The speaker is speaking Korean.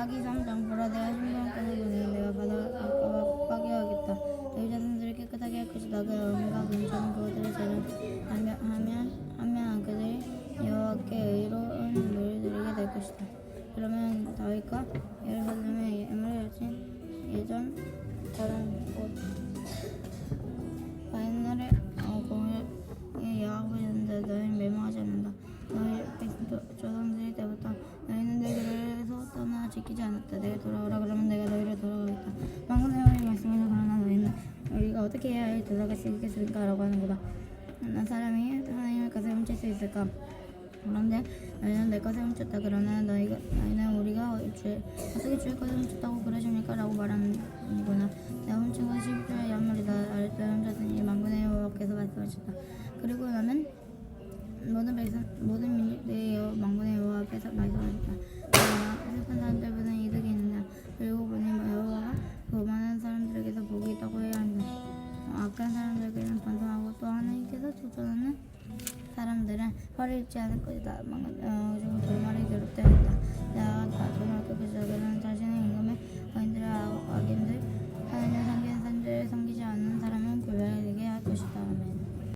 마귀 삼장 보라 내가 신명권을 보내 내가 바다 아까와 파괴하겠다. 너희 자손들을 깨끗하게 할 것이다. 그 영과 근처는 그것들을 저는 하면 하면 그들이 여호와께 의로운 물을 드리게 될 것이다. 그러면 다윗과 예루살렘의 예물을 여친 예전 다른 곳 지키지 않았다. 내게 돌아오라 그러면 내가 너희를 돌아오겠다. 망군의 여호와의 말씀이다. 그러나 너희는 우리가 어떻게 해야 해 돌아갈 수 있겠습니까 라고 하는구나. 난 사람이 하나님의 것을 훔칠 수 있을까? 그런데 너희는 내 것을 훔쳤다. 그러나 너희가 너희는 우리가 주 어떻게 주의 것을 훔쳤다고 그러십니까? 라고 말하는구나. 내가 훔친 것이 십주의 양말이다. 아랫배 훔쳤으니 망군의 여호와께서 말씀하셨다. 그리고 나는 모든 백성 모든 어, 악한 사람들에게는 반성하고 또 하나님께서 조절하는 사람들은 허를 입지 않을 것이다. 망- 어, 돌말이 괴롭다